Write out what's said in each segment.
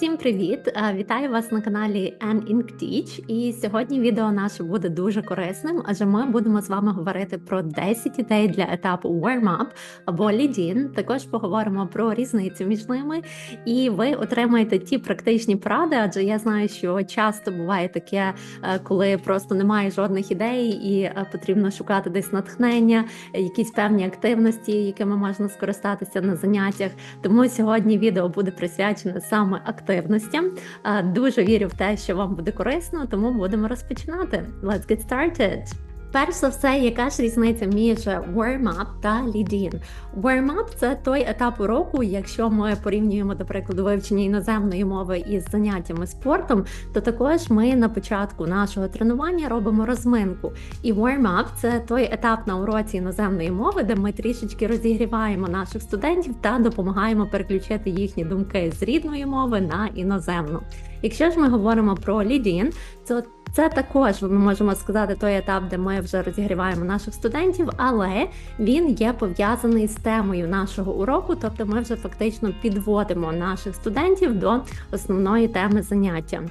Всім привіт! Е, Вітаю вас на каналі An Ink Teach. І сьогодні відео наше буде дуже корисним, адже ми будемо з вами говорити про 10 ідей для етапу Warm-up або Lead-in. Також поговоримо про різницю між ними, і ви отримаєте ті практичні поради, адже я знаю, що часто буває таке, е, коли просто немає жодних ідей, і е, потрібно шукати десь натхнення, якісь певні активності, якими можна скористатися на заняттях. Тому сьогодні відео буде присвячене саме активностям. Е, Дуже вірю в те, що вам буде корисно, тому будемо розпочинати. Let's get started! Перш за все, яка ж різниця між warm-up та lead-in? Warm-up – це той етап уроку, якщо ми порівнюємо, до прикладу, вивчення іноземної мови із заняттями спортом, то також ми на початку нашого тренування робимо розминку. І warm-up – це той етап на уроці іноземної мови, де ми трішечки розігріваємо наших студентів та допомагаємо переключити їхні думки з рідної мови на іноземну. Якщо ж ми говоримо про lead-in, то це також ми можемо сказати той етап, де ми вже розігріваємо наших студентів, але він є пов'язаний з темою нашого уроку, тобто ми вже фактично підводимо наших студентів до основної теми заняття.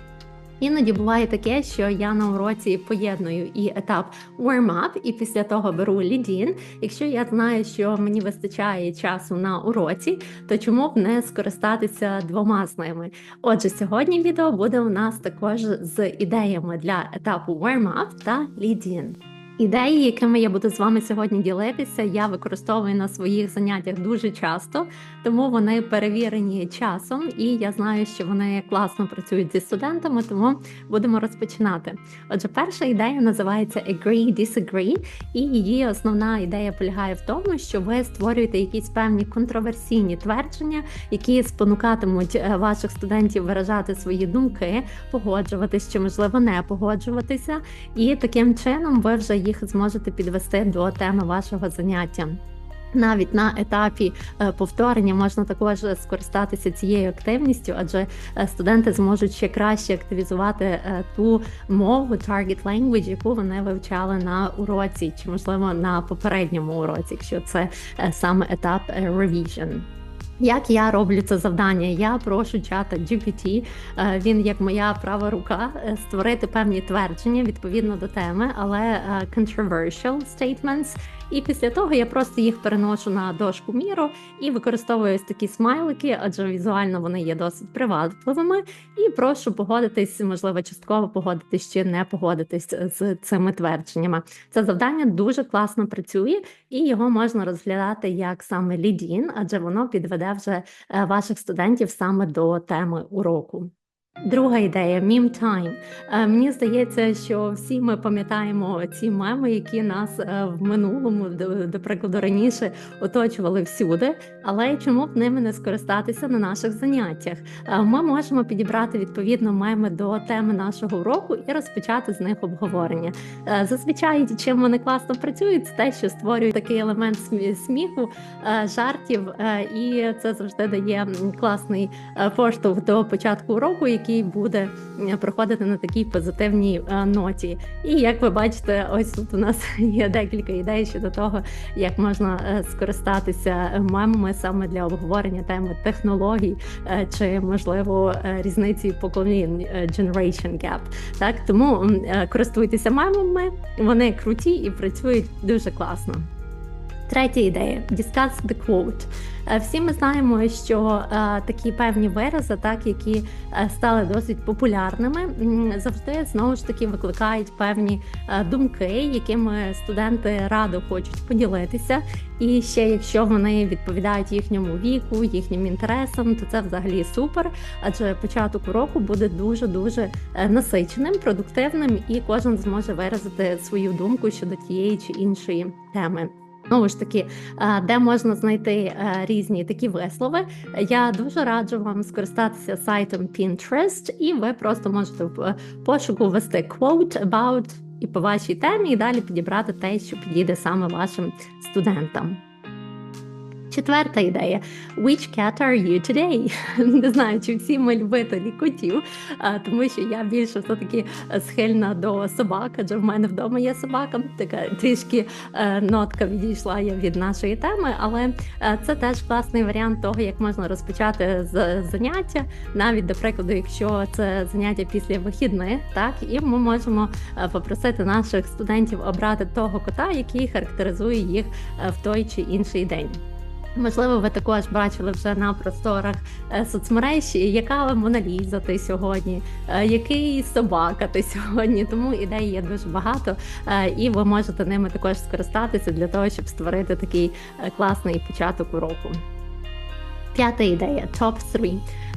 Іноді буває таке, що я на уроці поєдную і етап warm-up, і після того беру lead-in. Якщо я знаю, що мені вистачає часу на уроці, то чому б не скористатися двома з ними? Отже, сьогодні відео буде у нас також з ідеями для етапу warm-up та lead-in. Ідеї, якими я буду з вами сьогодні ділитися, я використовую на своїх заняттях дуже часто, тому вони перевірені часом, і я знаю, що вони класно працюють зі студентами, тому будемо розпочинати. Отже, перша ідея називається Agree, Disagree, і її основна ідея полягає в тому, що ви створюєте якісь певні контроверсійні твердження, які спонукатимуть е, ваших студентів виражати свої думки, погоджуватись чи можливо не погоджуватися, і таким чином ви вже їх зможете підвести до теми вашого заняття. Навіть на етапі е, повторення можна також скористатися цією активністю, адже е, студенти зможуть ще краще активізувати е, ту мову target language, яку вони вивчали на уроці, чи можливо на попередньому уроці, якщо це саме етап revision. Як я роблю це завдання? Я прошу чата GPT, е, він як моя права рука, е, створити певні твердження відповідно до теми, але е, controversial statements, і після того я просто їх переношу на дошку міру і використовую ось такі смайлики, адже візуально вони є досить привабливими. І прошу погодитись, можливо, частково погодитись чи не погодитись з цими твердженнями. Це завдання дуже класно працює, і його можна розглядати як саме лідін, адже воно підведе вже е, ваших студентів саме до теми уроку. Друга ідея мім тайм. Мені здається, що всі ми пам'ятаємо ці меми, які нас е, в минулому, до, прикладу, раніше оточували всюди. Але чому б ними не скористатися на наших заняттях? Е, ми можемо підібрати відповідно меми до теми нашого уроку і розпочати з них обговорення. Е, зазвичай, чим вони класно працюють, це те, що створюють такий елемент сміху, жартів, і це завжди дає класний поштовх до початку уроку, який який буде е, проходити на такій позитивній е, ноті. І як ви бачите, ось тут у нас є декілька ідей щодо того, як можна е, скористатися мемами саме для обговорення теми технологій чи можливо різниці поколінь Generation Gap. Так тому користуйтеся мемами, вони круті і працюють дуже класно. Третя ідея discuss the quote. Е, всі ми знаємо, що е, такі певні вирази, так які е, стали досить популярними, завжди знову ж таки викликають певні думки, якими студенти радо хочуть поділитися. І ще якщо вони відповідають їхньому віку, їхнім інтересам, то це взагалі супер. Адже початок уроку буде дуже дуже насиченим, продуктивним, і кожен зможе виразити свою думку щодо тієї чи іншої теми. Знову ж таки, де можна знайти е, різні такі вислови, я дуже раджу вам скористатися сайтом Pinterest, і ви просто можете в пошуку ввести quote about і по вашій темі, і далі підібрати те, що підійде саме вашим студентам. Четверта ідея: Which cat are you today? Не знаю, чи всі ми любителі котів, тому що я більше все-таки схильна до собак, адже в мене вдома є собака. Така трішки е, нотка відійшла я від нашої теми, але е, це теж класний варіант того, як можна розпочати з заняття, навіть до прикладу, якщо це заняття після вихідних, так і ми можемо е, попросити наших студентів обрати того кота, який характеризує їх е, в той чи інший день. Можливо, ви також бачили вже на просторах е, соцмереж, яка Моналіза ти сьогодні, е, який собака ти сьогодні. Тому ідей є дуже багато, е, і ви можете ними також скористатися для того, щоб створити такий класний початок уроку. П'ята ідея топ 3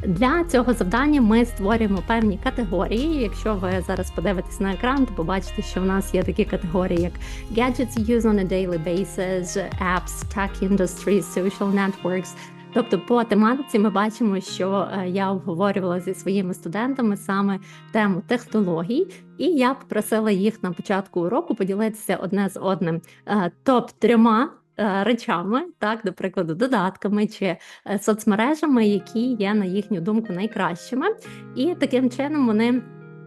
Для цього завдання ми створюємо певні категорії. Якщо ви зараз подивитесь на екран, то побачите, що в нас є такі категорії, як Gadgets used on a daily basis, Apps, Tech Industries, Social Networks. Тобто, по тематиці ми бачимо, що я обговорювала зі своїми студентами саме тему технологій, і я попросила їх на початку уроку поділитися одне з одним топ трьома Е, речами, так, до прикладу, додатками чи е, соцмережами, які є, на їхню думку, найкращими. І таким чином вони.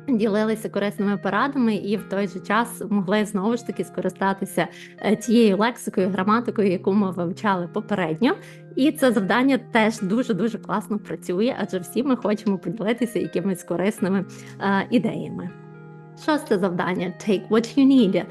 Ділилися корисними порадами і в той же час могли знову ж таки скористатися е, тією лексикою, граматикою, яку ми вивчали попередньо. І це завдання теж дуже дуже класно працює, адже всі ми хочемо поділитися якимись корисними е, ідеями. Шосте завдання take what you need.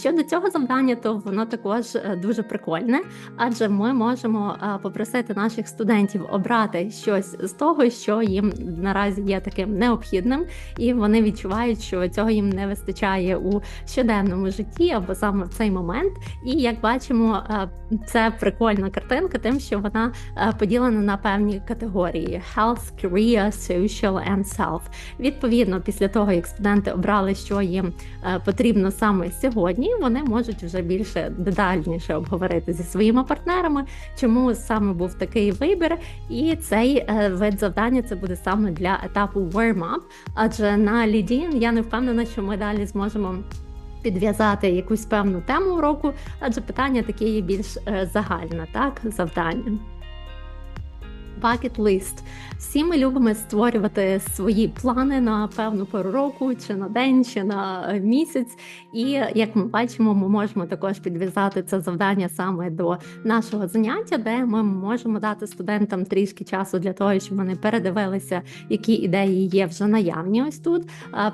Щодо цього завдання, то воно також е, дуже прикольне, адже ми можемо е, попросити наших студентів обрати щось з того, що їм наразі є таким необхідним, і вони відчувають, що цього їм не вистачає у щоденному житті або саме в цей момент. І як бачимо, е, це прикольна картинка, тим, що вона поділена на певні категорії: health, career, social and self. Відповідно, після того як студенти обрали обрали, що їм е, потрібно саме сьогодні, вони можуть вже більше детальніше обговорити зі своїми партнерами, чому саме був такий вибір, і цей е, вид завдання це буде саме для етапу warm-up, адже на LinkedIn я не впевнена, що ми далі зможемо. Підв'язати якусь певну тему уроку, адже питання таке є більш е, загальне, так завдання. Bucket list. Всі ми любимо створювати свої плани на певну пору року, чи на день, чи на е, місяць. І як ми бачимо, ми можемо також підв'язати це завдання саме до нашого заняття, де ми можемо дати студентам трішки часу для того, щоб вони передивилися, які ідеї є вже наявні. Ось тут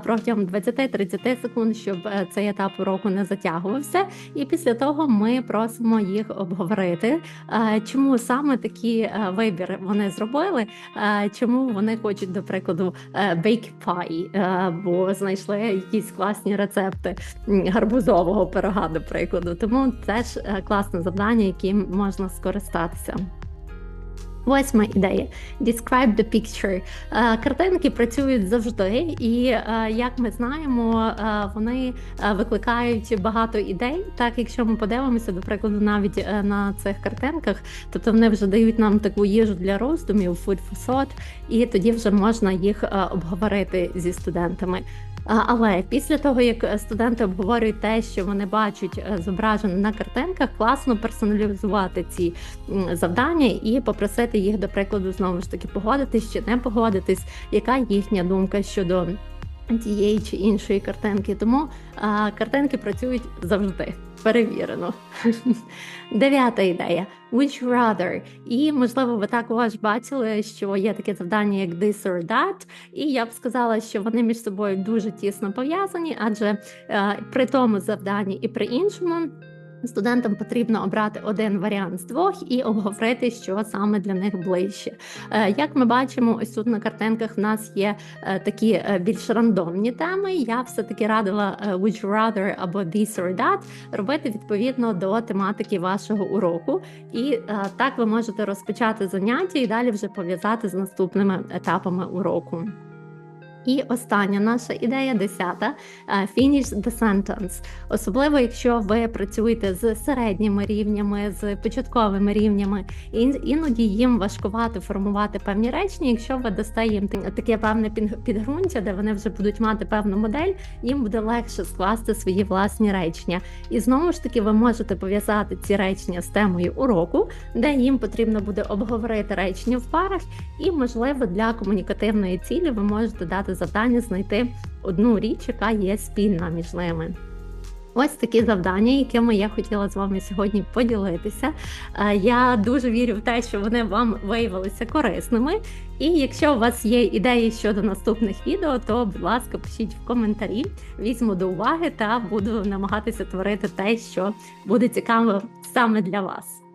протягом 20-30 секунд, щоб е, цей етап уроку не затягувався. І після того ми просимо їх обговорити, чому саме такі е, вибір вони зробили. Чому вони хочуть, до прикладу, bake pie, бо знайшли якісь класні рецепти гарбузового пирога, до прикладу. Тому це ж е, класне завдання, яким можна скористатися. Восьма ідея Describe the picture. Е, картинки працюють завжди, і е, як ми знаємо, е, вони викликають багато ідей. Так, якщо ми подивимося, до прикладу, навіть на цих картинках, тобто вони вже дають нам таку їжу для роздумів, food for thought, і тоді вже можна їх обговорити зі студентами. Але після того, як студенти обговорюють те, що вони бачать зображено на картинках, класно персоналізувати ці завдання і попросити їх, до прикладу, знову ж таки погодитись чи не погодитись, яка їхня думка щодо тієї чи іншої картинки. Тому а, картинки працюють завжди. Перевірено. Дев'ята ідея Would rather? І, можливо, ви також бачили, що є таке завдання, як this or that, І я б сказала, що вони між собою дуже тісно пов'язані, адже е, при тому завданні і при іншому. Студентам потрібно обрати один варіант з двох і обговорити, що саме для них ближче. Е, як ми бачимо, ось тут на картинках в нас є е, такі е, більш рандомні теми. Я все-таки радила would you rather або this or that робити відповідно до тематики вашого уроку. І так ви можете розпочати заняття і далі вже пов'язати з наступними етапами уроку. І остання наша ідея, десята е, finish the sentence. Особливо, якщо ви працюєте з середніми рівнями, з початковими рівнями, і іноді їм важкувати формувати певні речення. Якщо ви дасте їм таке певне підґрунтя, де вони вже будуть мати певну модель, їм буде легше скласти свої власні речення. І знову ж таки, ви можете пов'язати ці речення з темою уроку, де їм потрібно буде обговорити речення в парах, і можливо для комунікативної цілі ви можете дати завдання знайти одну річ, яка є спільна між ними. Ось такі завдання, якими я хотіла з вами сьогодні поділитися. Е, я дуже вірю в те, що вони вам виявилися корисними. І якщо у вас є ідеї щодо наступних відео, то будь ласка, пишіть в коментарі, візьму до уваги та буду намагатися творити те, що буде цікаво саме для вас.